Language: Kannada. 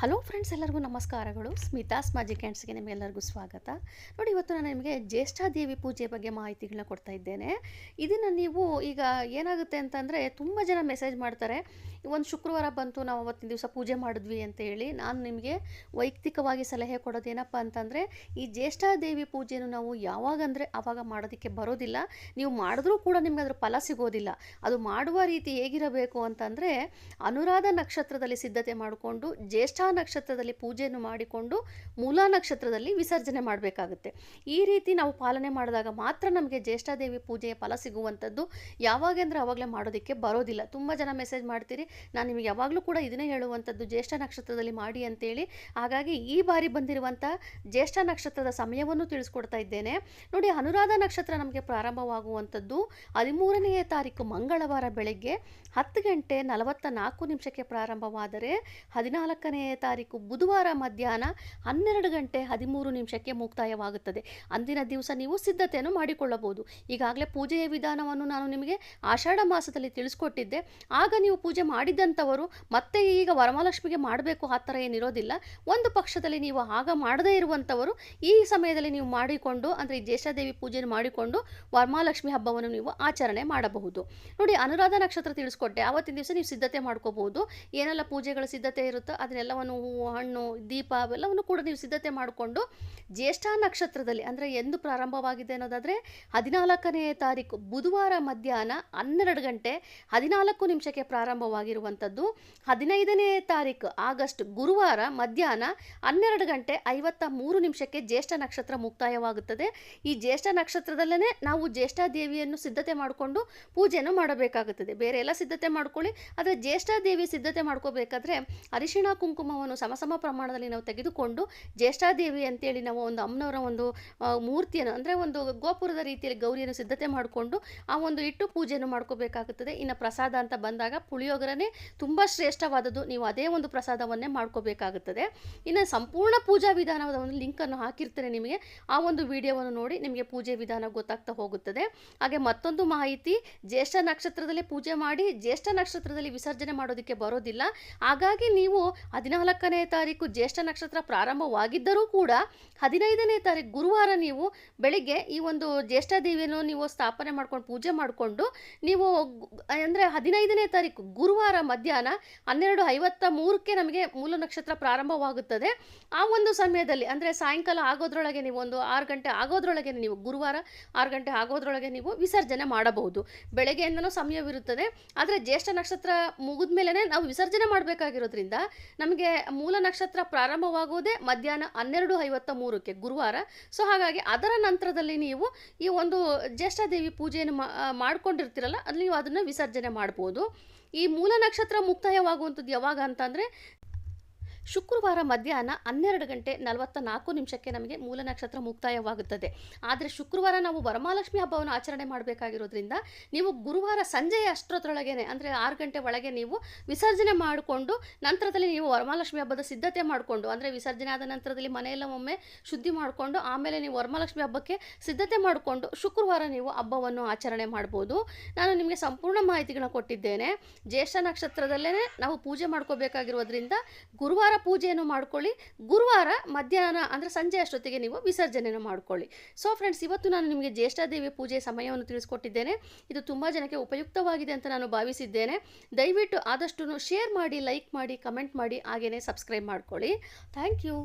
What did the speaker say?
ಹಲೋ ಫ್ರೆಂಡ್ಸ್, ಎಲ್ಲರಿಗೂ ನಮಸ್ಕಾರಗಳು. ಸ್ಮಿತಾಸ್ ಮ್ಯಾಜಿಕ್ ಹ್ಯಾಂಡ್ಸ್ಗೆ ನಿಮಗೆಲ್ಲರಿಗೂ ಸ್ವಾಗತ. ನೋಡಿ, ಇವತ್ತು ನಾನು ನಿಮಗೆ ಜ್ಯೇಷ್ಠಾದೇವಿ ಪೂಜೆ ಬಗ್ಗೆ ಮಾಹಿತಿಗಳನ್ನ ಕೊಡ್ತಾ ಇದ್ದೇನೆ. ಇದನ್ನು ನೀವು ಈಗ ಏನಾಗುತ್ತೆ ಅಂತಂದರೆ, ತುಂಬ ಜನ ಮೆಸೇಜ್ ಮಾಡ್ತಾರೆ. ಒಂದು ಶುಕ್ರವಾರ ಬಂತು, ನಾವು ಅವತ್ತಿನ ದಿವಸ ಪೂಜೆ ಮಾಡಿದ್ವಿ ಅಂತ ಹೇಳಿ ನಾನು ನಿಮಗೆ ವೈಯಕ್ತಿಕವಾಗಿ ಸಲಹೆ ಕೊಡೋದೇನಪ್ಪ ಅಂತಂದರೆ, ಈ ಜ್ಯೇಷ್ಠಾದೇವಿ ಪೂಜೆಯನ್ನು ನಾವು ಯಾವಾಗಂದರೆ ಆವಾಗ ಮಾಡೋದಕ್ಕೆ ಬರೋದಿಲ್ಲ. ನೀವು ಮಾಡಿದ್ರೂ ಕೂಡ ನಿಮಗೆ ಅದರ ಫಲ ಸಿಗೋದಿಲ್ಲ. ಅದು ಮಾಡುವ ರೀತಿ ಹೇಗಿರಬೇಕು ಅಂತಂದರೆ, ಅನುರಾಧ ನಕ್ಷತ್ರದಲ್ಲಿ ಸಿದ್ಧತೆ ಮಾಡಿಕೊಂಡು ಜ್ಯೇಷ್ಠ ನಕ್ಷತ್ರದಲ್ಲಿ ಪೂಜೆಯನ್ನು ಮಾಡಿಕೊಂಡು ಮೂಲ ನಕ್ಷತ್ರದಲ್ಲಿ ವಿಸರ್ಜನೆ ಮಾಡಬೇಕಾಗುತ್ತೆ. ಈ ರೀತಿ ನಾವು ಪಾಲನೆ ಮಾಡಿದಾಗ ಮಾತ್ರ ನಮಗೆ ಜ್ಯೇಷ್ಠಾದೇವಿ ಪೂಜೆಯ ಫಲ ಸಿಗುವಂಥದ್ದು. ಯಾವಾಗೆಂದ್ರೆ ಅವಾಗಲೇ ಮಾಡೋದಕ್ಕೆ ಬರೋದಿಲ್ಲ. ತುಂಬ ಜನ ಮೆಸೇಜ್ ಮಾಡ್ತೀರಿ, ನಾನು ನಿಮಗೆ ಯಾವಾಗಲೂ ಕೂಡ ಇದನ್ನೇ ಹೇಳುವಂಥದ್ದು ಜ್ಯೇಷ್ಠ ನಕ್ಷತ್ರದಲ್ಲಿ ಮಾಡಿ ಅಂತೇಳಿ. ಹಾಗಾಗಿ ಈ ಬಾರಿ ಬಂದಿರುವಂಥ ಜ್ಯೇಷ್ಠ ನಕ್ಷತ್ರದ ಸಮಯವನ್ನು ತಿಳಿಸ್ಕೊಡ್ತಾ ಇದ್ದೇನೆ. ನೋಡಿ, ಅನುರಾಧ ನಕ್ಷತ್ರ ನಮಗೆ ಪ್ರಾರಂಭವಾಗುವಂಥದ್ದು ಹದಿಮೂರನೆಯ ತಾರೀಕು ಮಂಗಳವಾರ ಬೆಳಗ್ಗೆ ಹತ್ತು ಗಂಟೆ ನಲವತ್ತ ನಾಲ್ಕು ನಿಮಿಷಕ್ಕೆ ಪ್ರಾರಂಭವಾದರೆ ಹದಿನಾಲ್ಕನೆಯ ತಾರೀಕು ಬುಧವಾರ ಮಧ್ಯಾಹ್ನ ಹನ್ನೆರಡು ಗಂಟೆ ಹದಿಮೂರು ನಿಮಿಷಕ್ಕೆ ಮುಕ್ತಾಯವಾಗುತ್ತದೆ. ಅಂದಿನ ದಿವಸ ನೀವು ಸಿದ್ಧತೆಯನ್ನು ಮಾಡಿಕೊಳ್ಳಬಹುದು. ಈಗಾಗಲೇ ಪೂಜೆಯ ವಿಧಾನವನ್ನು ನಾನು ನಿಮಗೆ ಆಷಾಢ ಮಾಸದಲ್ಲಿ ತಿಳಿಸ್ಕೊಟ್ಟಿದ್ದೆ. ಆಗ ನೀವು ಪೂಜೆ ಮಾಡಿದ್ದಂಥವರು ಮತ್ತೆ ಈಗ ವರಮಹಾಲಕ್ಷ್ಮಿಗೆ ಮಾಡಬೇಕು ಆ ಥರ ಏನಿರೋದಿಲ್ಲ. ಒಂದು ಪಕ್ಷದಲ್ಲಿ ನೀವು ಆಗ ಮಾಡದೇ ಇರುವಂಥವರು ಈ ಸಮಯದಲ್ಲಿ ನೀವು ಮಾಡಿಕೊಂಡು, ಅಂದರೆ ಈ ದೇವಿ ಪೂಜೆಯನ್ನು ಮಾಡಿಕೊಂಡು ವರಮಹಾಲಕ್ಷ್ಮಿ ಹಬ್ಬವನ್ನು ನೀವು ಆಚರಣೆ ಮಾಡಬಹುದು. ನೋಡಿ, ಅನುರಾಧ ನಕ್ಷತ್ರ ತಿಳಿಸ್ಕೊಟ್ಟೆ. ಆವತ್ತಿನ ದಿವಸ ನೀವು ಸಿದ್ಧತೆ ಮಾಡ್ಕೋಬಹುದು. ಏನೆಲ್ಲ ಪೂಜೆಗಳ ಸಿದ್ಧತೆ ಇರುತ್ತೋ ಅದನ್ನೆಲ್ಲವನ್ನು ಹೂವು, ಹಣ್ಣು, ದೀಪ ಅವೆಲ್ಲವನ್ನು ಕೂಡ ನೀವು ಸಿದ್ಧತೆ ಮಾಡಿಕೊಂಡು ಜ್ಯೇಷ್ಠ ನಕ್ಷತ್ರದಲ್ಲಿ ಅಂದರೆ ಎಂದು ಪ್ರಾರಂಭವಾಗಿದೆ ಅನ್ನೋದಾದರೆ ಹದಿನಾಲ್ಕನೇ ತಾರೀಕು ಬುಧವಾರ ಮಧ್ಯಾಹ್ನ ಹನ್ನೆರಡು ಗಂಟೆ ಹದಿನಾಲ್ಕು ನಿಮಿಷಕ್ಕೆ ಪ್ರಾರಂಭವಾಗಿರುವಂಥದ್ದು. ಹದಿನೈದನೇ ತಾರೀಕು ಆಗಸ್ಟ್ ಗುರುವಾರ ಮಧ್ಯಾಹ್ನ ಹನ್ನೆರಡು ಗಂಟೆ ಐವತ್ತ ಮೂರು ನಿಮಿಷಕ್ಕೆ ಜ್ಯೇಷ್ಠ ನಕ್ಷತ್ರ ಮುಕ್ತಾಯವಾಗುತ್ತದೆ. ಈ ಜ್ಯೇಷ್ಠ ನಕ್ಷತ್ರದಲ್ಲೇ ನಾವು ಜ್ಯೇಷ್ಠ ದೇವಿಯನ್ನು ಸಿದ್ಧತೆ ಮಾಡಿಕೊಂಡು ಪೂಜೆಯನ್ನು ಮಾಡಬೇಕಾಗುತ್ತದೆ. ಬೇರೆ ಎಲ್ಲ ಸಿದ್ಧತೆ ಮಾಡ್ಕೊಳ್ಳಿ, ಆದರೆ ಜ್ಯೇಷ್ಠ ದೇವಿ ಸಿದ್ಧತೆ ಮಾಡ್ಕೋಬೇಕಾದ್ರೆ ಅರಿಶಿಣ ಕುಂಕುಮವನ್ನು ಸಮಸಮ ಪ್ರಮಾಣದಲ್ಲಿ ನಾವು ತೆಗೆದುಕೊಂಡು ಜ್ಯೇಷ್ಠಾದೇವಿ ಅಂತೇಳಿ ನಾವು ಒಂದು ಅಮ್ಮನವರ ಒಂದು ಮೂರ್ತಿಯನ್ನು, ಅಂದರೆ ಒಂದು ಗೋಪುರದ ರೀತಿಯಲ್ಲಿ ಗೌರಿಯನ್ನು ಸಿದ್ಧತೆ ಮಾಡಿಕೊಂಡು ಆ ಒಂದು ಇಟ್ಟು ಪೂಜೆಯನ್ನು ಮಾಡ್ಕೋಬೇಕಾಗುತ್ತದೆ. ಇನ್ನು ಪ್ರಸಾದ ಅಂತ ಬಂದಾಗ ಪುಳಿಯೋಗರನೇ ತುಂಬ ಶ್ರೇಷ್ಠವಾದದ್ದು. ನೀವು ಅದೇ ಒಂದು ಪ್ರಸಾದವನ್ನೇ ಮಾಡ್ಕೋಬೇಕಾಗುತ್ತದೆ. ಇನ್ನು ಸಂಪೂರ್ಣ ಪೂಜಾ ವಿಧಾನದ ಒಂದು ಲಿಂಕನ್ನು ಹಾಕಿರ್ತೇನೆ ನಿಮಗೆ. ಆ ಒಂದು ವಿಡಿಯೋವನ್ನು ನೋಡಿ ನಿಮಗೆ ಪೂಜೆ ವಿಧಾನ ಗೊತ್ತಾಗ್ತಾ ಹೋಗುತ್ತದೆ. ಹಾಗೆ ಮತ್ತೊಂದು ಮಾಹಿತಿ, ಜ್ಯೇಷ್ಠ ನಕ್ಷತ್ರದಲ್ಲಿ ಪೂಜೆ ಮಾಡಿ, ಜ್ಯೇಷ್ಠ ನಕ್ಷತ್ರದಲ್ಲಿ ವಿಸರ್ಜನೆ ಮಾಡೋದಕ್ಕೆ ಬರೋದಿಲ್ಲ. ಹಾಗಾಗಿ ನೀವು ಹದಿನಾಲ್ಕನೇ ತಾರೀಕು ಜ್ಯೇಷ್ಠ ನಕ್ಷತ್ರ ಪ್ರಾರಂಭವಾಗಿದ್ದರೂ ಕೂಡ ಹದಿನೈದನೇ ತಾರೀಕು ಗುರುವಾರ ನೀವು ಬೆಳಿಗ್ಗೆ ಈ ಒಂದು ಜ್ಯೇಷ್ಠ ದೇವಿಯನ್ನು ನೀವು ಸ್ಥಾಪನೆ ಮಾಡ್ಕೊಂಡು ಪೂಜೆ ಮಾಡಿಕೊಂಡು ನೀವು ಅಂದರೆ ಹದಿನೈದನೇ ತಾರೀಕು ಗುರುವಾರ ಮಧ್ಯಾಹ್ನ ಹನ್ನೆರಡು ಐವತ್ತ ಮೂರಕ್ಕೆ ನಮಗೆ ಮೂಲ ನಕ್ಷತ್ರ ಪ್ರಾರಂಭವಾಗುತ್ತದೆ. ಆ ಒಂದು ಸಮಯದಲ್ಲಿ ಅಂದರೆ ಸಾಯಂಕಾಲ ಆಗೋದ್ರೊಳಗೆ ನೀವು ಒಂದು ಆರು ಗಂಟೆ ಆಗೋದ್ರೊಳಗೆ ನೀವು ಗುರುವಾರ ಆರು ಗಂಟೆ ಆಗೋದ್ರೊಳಗೆ ನೀವು ವಿಸರ್ಜನೆ ಮಾಡಬಹುದು. ಬೆಳಗ್ಗೆಯಿಂದನೂ ಸಮಯವಿರುತ್ತದೆ. ಆದರೆ ಜ್ಯೇಷ್ಠ ನಕ್ಷತ್ರ ಮುಗಿದ ಮೇಲೆ ನಾವು ವಿಸರ್ಜನೆ ಮಾಡಬೇಕಾಗಿರೋದ್ರಿಂದ ನಮಗೆ ಮೂಲ ನಕ್ಷತ್ರ ಪ್ರಾರಂಭವಾಗುವುದೇ ಮಧ್ಯಾಹ್ನ ಹನ್ನೆರಡು ಐವತ್ತ ಮೂರಕ್ಕೆ ಗುರುವಾರ. ಸೊ ಹಾಗಾಗಿ ಅದರ ನಂತರದಲ್ಲಿ ನೀವು ಈ ಒಂದು ಜ್ಯೇಷ್ಠಾದೇವಿ ಪೂಜೆಯನ್ನು ಮಾಡ್ಕೊಂಡಿರ್ತೀರಲ್ಲ, ಅಲ್ಲಿ ನೀವು ಅದನ್ನು ವಿಸರ್ಜನೆ ಮಾಡ್ಬೋದು. ಈ ಮೂಲ ನಕ್ಷತ್ರ ಮುಕ್ತಾಯವಾಗುವಂಥದ್ದು ಯಾವಾಗ ಅಂತಂದರೆ ಶುಕ್ರವಾರ ಮಧ್ಯಾಹ್ನ ಹನ್ನೆರಡು ಗಂಟೆ ನಲವತ್ತ ನಾಲ್ಕು ನಿಮಿಷಕ್ಕೆ ನಮಗೆ ಮೂಲ ನಕ್ಷತ್ರ ಮುಕ್ತಾಯವಾಗುತ್ತದೆ. ಆದರೆ ಶುಕ್ರವಾರ ನಾವು ವರಮಹಾಲಕ್ಷ್ಮಿ ಹಬ್ಬವನ್ನು ಆಚರಣೆ ಮಾಡಬೇಕಾಗಿರೋದ್ರಿಂದ ನೀವು ಗುರುವಾರ ಸಂಜೆಯ ಅಷ್ಟರೊಳಗೇನೆ ಅಂದರೆ ಆರು ಗಂಟೆ ಒಳಗೆ ನೀವು ವಿಸರ್ಜನೆ ಮಾಡಿಕೊಂಡು ನಂತರದಲ್ಲಿ ನೀವು ವರಮಹಾಲಕ್ಷ್ಮಿ ಹಬ್ಬದ ಸಿದ್ಧತೆ ಮಾಡಿಕೊಂಡು, ಅಂದರೆ ವಿಸರ್ಜನೆ ಆದ ನಂತರದಲ್ಲಿ ಮನೆಯೆಲ್ಲ ಒಮ್ಮೆ ಶುದ್ಧಿ ಮಾಡಿಕೊಂಡು, ಆಮೇಲೆ ನೀವು ವರಮಹಾಲಕ್ಷ್ಮಿ ಹಬ್ಬಕ್ಕೆ ಸಿದ್ಧತೆ ಮಾಡಿಕೊಂಡು ಶುಕ್ರವಾರ ನೀವು ಹಬ್ಬವನ್ನು ಆಚರಣೆ ಮಾಡ್ಬೋದು. ನಾನು ನಿಮಗೆ ಸಂಪೂರ್ಣ ಮಾಹಿತಿಗಳನ್ನ ಕೊಟ್ಟಿದ್ದೇನೆ. ಜ್ಯೇಷ್ಠ ನಕ್ಷತ್ರದಲ್ಲೇ ನಾವು ಪೂಜೆ ಮಾಡ್ಕೋಬೇಕಾಗಿರೋದ್ರಿಂದ ಗುರುವಾರ ಪೂಜೆಯನ್ನು ಮಾಡ್ಕೊಳ್ಳಿ. ಗುರುವಾರ ಮಧ್ಯಾಹ್ನ ಅಂದರೆ ಸಂಜೆ ಅಷ್ಟೊತ್ತಿಗೆ ನೀವು ವಿಸರ್ಜನೆಯನ್ನು ಮಾಡ್ಕೊಳ್ಳಿ. ಸೊ ಫ್ರೆಂಡ್ಸ್ ಇವತ್ತು ನಾನು ನಿಮಗೆ ಜ್ಯೇಷ್ಠಾದೇವಿ ಪೂಜೆ ಸಮಯವನ್ನು ತಿಳಿಸ್ಕೊಟ್ಟಿದ್ದೇನೆ. ಇದು ತುಂಬ ಜನಕ್ಕೆ ಉಪಯುಕ್ತವಾಗಿದೆ ಅಂತ ನಾನು ಭಾವಿಸಿದ್ದೇನೆ. ದಯವಿಟ್ಟು ಆದಷ್ಟು ಶೇರ್ ಮಾಡಿ ಲೈಕ್ ಮಾಡಿ ಕಮೆಂಟ್ ಮಾಡಿ ಹಾಗೆಯೇ ಸಬ್ಸ್ಕ್ರೈಬ್ ಮಾಡ್ಕೊಳ್ಳಿ. Thank you